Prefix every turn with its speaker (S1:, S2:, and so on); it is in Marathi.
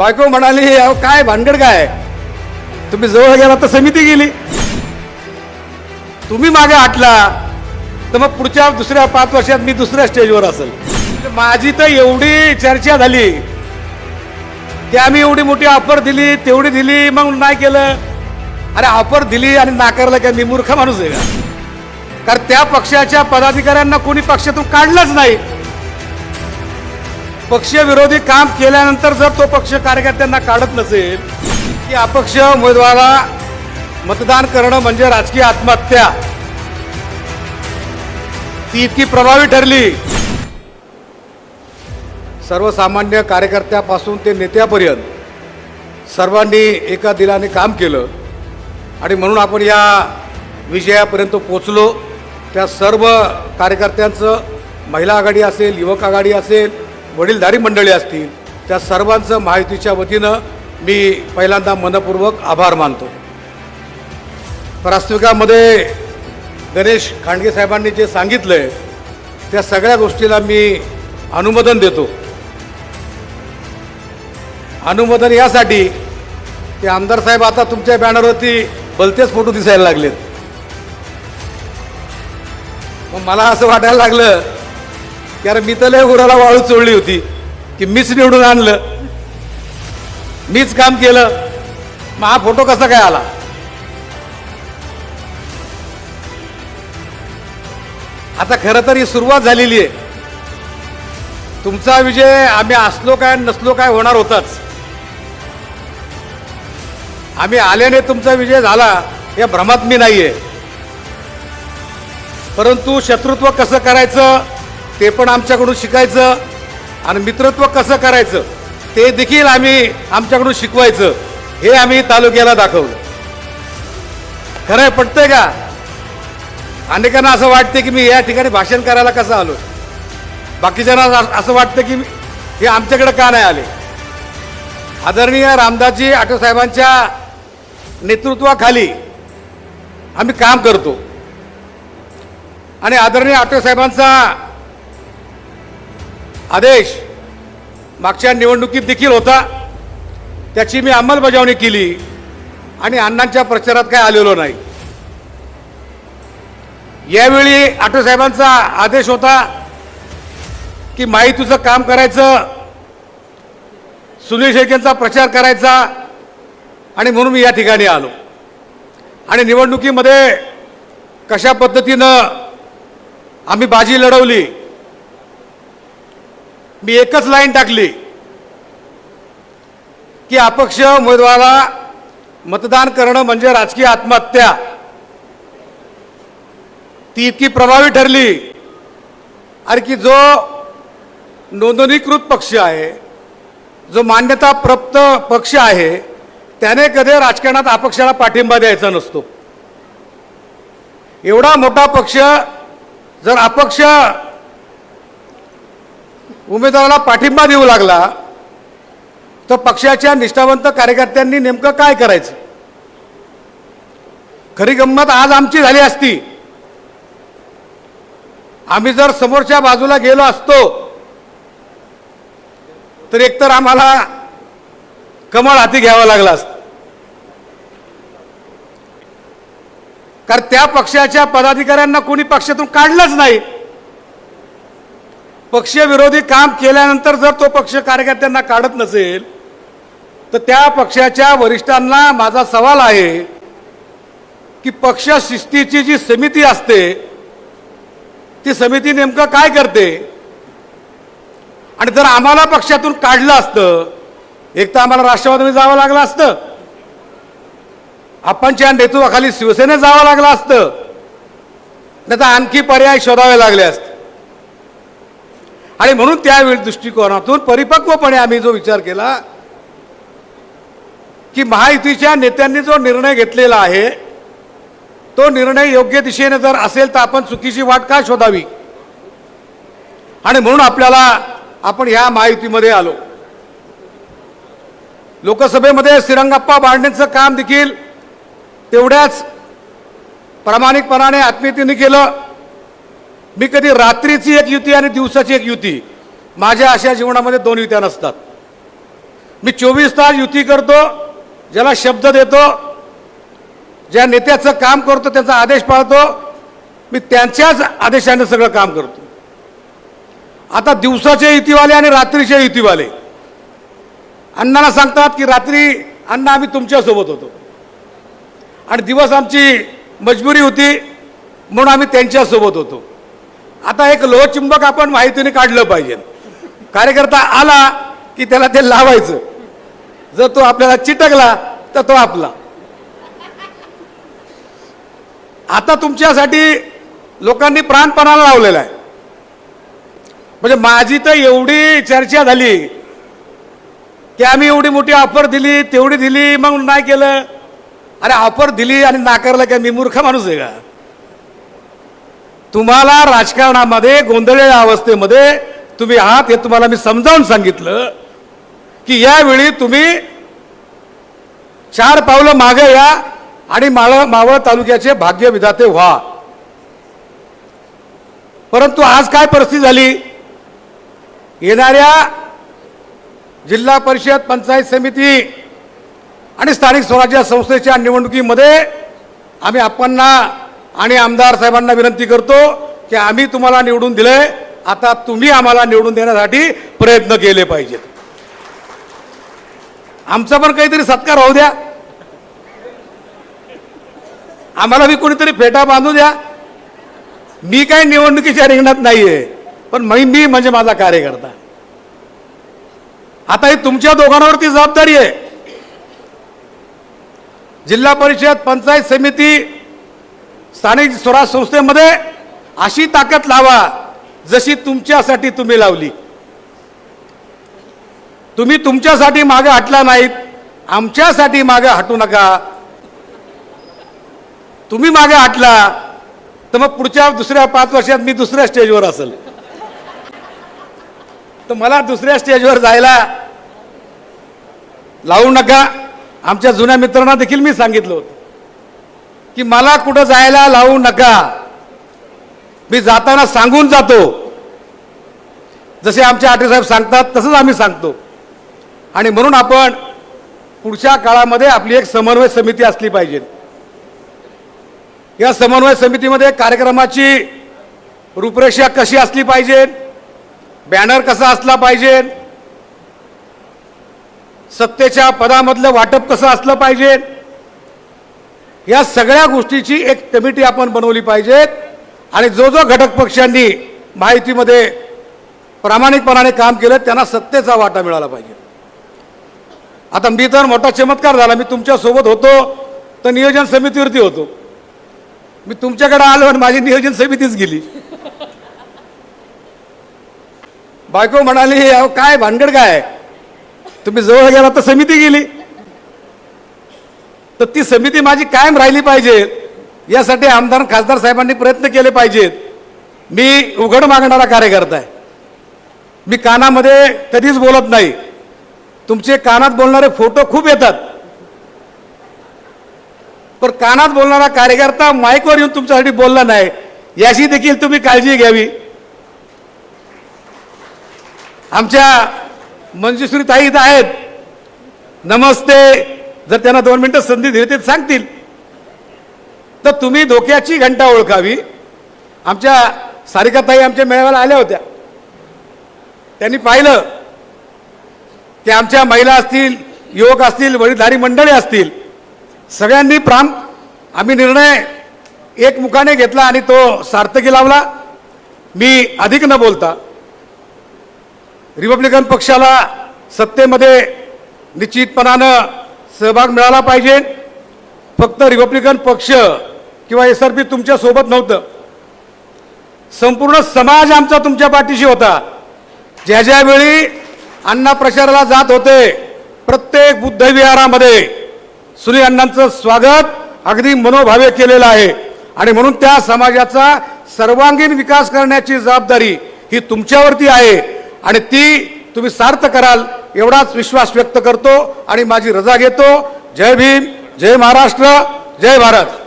S1: बायको म्हणाली अहो काय भानगड काय? तुम्ही जवळ गेला तर समिती गेली. तुम्ही मागे आटला तर मग पुढच्या दुसऱ्या पाच वर्षात मी दुसऱ्या स्टेजवर असेल. माझी तर एवढी चर्चा झाली. की आम्ही एवढी मोठी ऑफर दिली तेवढी दिली मग नाही केलं. अरे ऑफर दिली आणि नाकारलं काय मी मूर्ख माणूस आहे. का कारण त्या पक्षाच्या पदाधिकाऱ्यांना कोणी पक्षातून काढलंच नाही. पक्षविरोधी काम केल्यानंतर जर तो पक्ष कार्यकर्त्यांना काढत नसेल की अपक्ष उमेदवाराला मतदान करणं म्हणजे राजकीय आत्महत्या ती इतकी प्रभावी ठरली. सर्वसामान्य कार्यकर्त्यापासून ते नेत्यापर्यंत सर्वांनी एका दिलाने काम केलं. आणि म्हणून आपण या विजयापर्यंत पोचलो त्या सर्व कार्यकर्त्यांचं महिला आघाडी असेल युवक आघाडी असेल वडीलधारी मंडळी असतील त्या सर्वांचं माहितीच्या वतीनं मी पहिल्यांदा मनपूर्वक आभार मानतो. प्रास्ताविकामध्ये गणेश खांडगे साहेबांनी जे सांगितलं आहे त्या सगळ्या गोष्टीला मी अनुमोदन देतो. अनुमोदन यासाठी की आमदार साहेब आता तुमच्या बॅनरवरती भलतेच फोटो दिसायला लागलेत. मग मला असं वाटायला लागलं की अरे मी तर लय गुराला वाळू चोळली होती की मीच निवडून आणलं. मीच काम केलं. मग हा फोटो कसा काय आला? आता खरं तर ही सुरुवात झालेली आहे. तुमचा विजय आम्ही असलो काय नसलो काय होणार होताच. आम्ही आल्याने तुमचा विजय झाला या भ्रमात मी नाहीये. परंतु शत्रुत्व कसं करायचं ते पण आमच्याकडून शिकायचं आणि मित्रत्व कसं करायचं ते देखील आम्ही आमच्याकडून शिकवायचं. हे आम्ही तालुक्याला दाखवलं. खरं आहे, पटतंय का? अनेकांना असं वाटते की मी या ठिकाणी भाषण करायला कसं आलो? बाकीच्यांना असं वाटतं की हे आमच्याकडे का नाही आले? आदरणीय रामदासजी आठवसाहेबांच्या नेतृत्वाखाली आम्ही काम करतो. आणि आदरणीय आठवसाहेबांचा आदेश मागच्या निवडणुकीत देखील होता. त्याची मी अंमलबजावणी केली आणि अण्णांच्या प्रचारात काय आलेलो नाही. यावेळी आठवसाहेबांचा आदेश होता की माहितीचं काम करायचं सुनील शेळकेंचा प्रचार करायचा आणि म्हणून मी या ठिकाणी आलो. आणि निवडणुकीमध्ये कशा पद्धतीनं आम्ही बाजी लढवली मी एकच लाईन टाकली. की अपक्ष उमेदवाराला मतदान करणं म्हणजे राजकीय आत्महत्या. ती इतकी प्रभावी ठरली. अरे की जो नोंदणीकृत पक्ष आहे जो मान्यता प्राप्त पक्ष आहे त्याने कधी राजकारणात अपक्षाला पाठिंबा द्यायचा नसतो. एवढा मोठा पक्ष जर अपक्ष उमेदवाराला पाठिंबा देऊ लागला तर पक्षाच्या निष्ठावंत कार्यकर्त्यांनी नेमकं काय करायचं? खरी गंमत आज आमची झाली असती. आम्ही जर समोरच्या बाजूला गेलो असतो तर एकतर आम्हाला कमळ हाती घ्यावं लागलं असत. कारण त्या पक्षाच्या पदाधिकाऱ्यांना कोणी पक्षातून काढलंच नाही. पक्षविरोधी काम केल्यानंतर जर तो पक्ष कार्यकर्त्यांना काढत नसेल तर त्या पक्षाच्या वरिष्ठांना माझा सवाल आहे की पक्ष शिस्तीची जी समिती असते ती समिती नेमकं काय करते? आणि जर आम्हाला पक्षातून काढलं असतं एक तर आम्हाला राष्ट्रवादीमध्ये जावं लागलं असतं आपणच्या नेतृत्वाखाली शिवसेनेत जावं लागलं असतं नाही तर आणखी पर्याय शोधावे लागले असते. आणि म्हणून त्यावेळी दृष्टिकोनातून परिपक्वपणे आम्ही जो विचार केला की महायुतीच्या नेत्यांनी जो निर्णय घेतलेला आहे तो निर्णय योग्य दिशेने जर असेल तर आपण चुकीची वाट का शोधावी? आणि म्हणून आपल्याला आपण ह्या महायुतीमध्ये आलो. लोकसभेमध्ये श्रीरंगप्पा बांधण्याचं काम देखील तेवढ्याच प्रामाणिकपणाने आत्मीयतेने केलं. मी कधी रात्रीची एक युती आणि दिवसाची एक युती माझ्या अशा जीवनामध्ये दोन युत्या नसतात. मी चोवीस तास युती करतो ज्याला शब्द देतो ज्या नेत्याचं काम करतो त्यांचा आदेश पाळतो मी त्यांच्याच आदेशाने सगळं काम करतो. आता दिवसाचे युतीवाले आणि रात्रीचे युतीवाले अण्णाला सांगतात की रात्री अण्णा आम्ही तुमच्यासोबत होतो. आणि दिवस आमची मजबुरी होती म्हणून आम्ही त्यांच्यासोबत होतो. आता एक लोहचुंबक आपण माहितीने काढलं पाहिजे. कार्यकर्ता आला की त्याला ते लावायचं. जर तो आपल्याला चिटकला तर तो आपला. आता तुमच्यासाठी लोकांनी प्राणपणाला लावलेला आहे. म्हणजे माझी तर एवढी चर्चा झाली की आम्ही एवढी मोठी ऑफर दिली तेवढी दिली मग नाही केलं. अरे ऑफर दिली आणि नाकारलं काय मी मूर्ख माणूस आहे का? तुम्हाला राजकारणामध्ये गोंधळलेल्या अवस्थेमध्ये तुम्ही आहात हे तुम्हाला मी समजावून सांगितलं की यावेळी तुम्ही चार पावलं मागे या आणि माळ मावळ तालुक्याचे भाग्य विधाते व्हा. परंतु आज काय परिस्थिती झाली? येणाऱ्या जिल्हा परिषद पंचायत समिती आणि स्थानिक स्वराज्य संस्थेच्या निवडणुकीमध्ये आम्ही आपणना आणि आमदार साहेबांना विनंती करतो की आम्ही तुम्हाला निवडून दिले आता तुम्ही आम्हाला निवडून देण्यासाठी प्रयत्न केले पाहिजेत. आमचा पण काहीतरी सत्कार होऊ द्या. आम्हाला बी कोणीतरी फेटा बांधू द्या. मी काही निवडणुकीच्या रिंगणात नाहीये पण मी मी म्हणजे माझा कार्यकर्ता. आता ही तुमच्या दोघांवरती जबाबदारी आहे. जिल्हा परिषद पंचायत समिती स्थानिक स्वराज संस्थेमध्ये अशी ताकद लावा जशी तुमच्यासाठी तुम्ही लावली. तुम्ही तुमच्यासाठी मागे हटला नाहीत आमच्यासाठी मागे हटू नका. तुम्ही मागे हटला तर मग पुढच्या दुसऱ्या पाच वर्षात मी दुसऱ्या स्टेजवर असेल. तर मला दुसऱ्या स्टेजवर जायला लावू नका. आमच्या जुन्या मित्रांना देखील मी सांगितलं होतं. की मला कुठं जायला लावू नका. मी जाताना सांगून जातो. जसे आमचे आटे साहेब सांगतात तसंच आम्ही सांगतो. आणि म्हणून आपण पुढच्या काळामध्ये आपली एक समन्वय समिती असली पाहिजे. या समन्वय समितीमध्ये कार्यक्रमाची रूपरेषा कशी असली पाहिजे? बॅनर कसा असला पाहिजे? सत्तेच्या पदामधलं वाटप कसं असलं पाहिजे? या सगळ्या गोष्टीची एक कमिटी आपण बनवली पाहिजे आणि जो जो घटक पक्षांनी माहितीमध्ये प्रामाणिकपणाने काम केलं त्यांना सत्तेचा वाटा मिळाला पाहिजे. आता मी तर मोठा चमत्कार झाला. मी तुमच्यासोबत होतो तर नियोजन समितीवरती होतो. मी तुमच्याकडे आलो आणि माझी नियोजन समितीच गेली. बायको म्हणाली अहो काय भानगड काय? तुम्ही जवळ गेला तर समिती गेली. तर ती समिती माझी कायम राहिली पाहिजे. यासाठी आमदार खासदार साहेबांनी प्रयत्न केले पाहिजेत. मी उघड मागणारा कार्यकर्ता आहे. मी कानामध्ये कधीच बोलत नाही. तुमचे कानात बोलणारे फोटो खूप येतात. पण कानात बोलणारा कार्यकर्ता माईकवर येऊन तुमच्यासाठी बोलला नाही. याची देखील तुम्ही काळजी घ्यावी. आमच्या मंजुश्री ताई इथं आहेत. नमस्ते. जर त्यांना दोन मिनटं संधी दिली ते सांगतील. तर तुम्ही धोक्याची घंटा ओळखावी. आमच्या सारिकाताई आमच्या मेळाव्याला आल्या होत्या. त्यांनी पाहिलं की आमच्या महिला असतील युवक असतील वडीलधारी मंडळी असतील सगळ्यांनी प्राम आम्ही निर्णय एकमुखाने घेतला आणि तो सार्थकी लावला. मी अधिक न बोलता रिपब्लिकन पक्षाला सत्तेमध्ये निश्चितपणानं सहभाग मिळाला पाहिजे. फक्त रिपब्लिकन पक्ष किंवा एस आर पी तुमच्यासोबत नव्हतं. संपूर्ण समाज आमचा तुमच्या पाठीशी होता. ज्या ज्यावेळी अण्णा प्रचाराला जात होते प्रत्येक बुद्धविहारामध्ये सुनील अण्णांचं स्वागत अगदी मनोभावे केलेलं आहे. आणि म्हणून त्या समाजाचा सर्वांगीण विकास करण्याची जबाबदारी ही तुमच्यावरती आहे. आणि ती तुम्ही सार्थ कराल एवढाच विश्वास व्यक्त करतो आणि माझी रजा घेतो. जय भीम जय महाराष्ट्र जय भारत.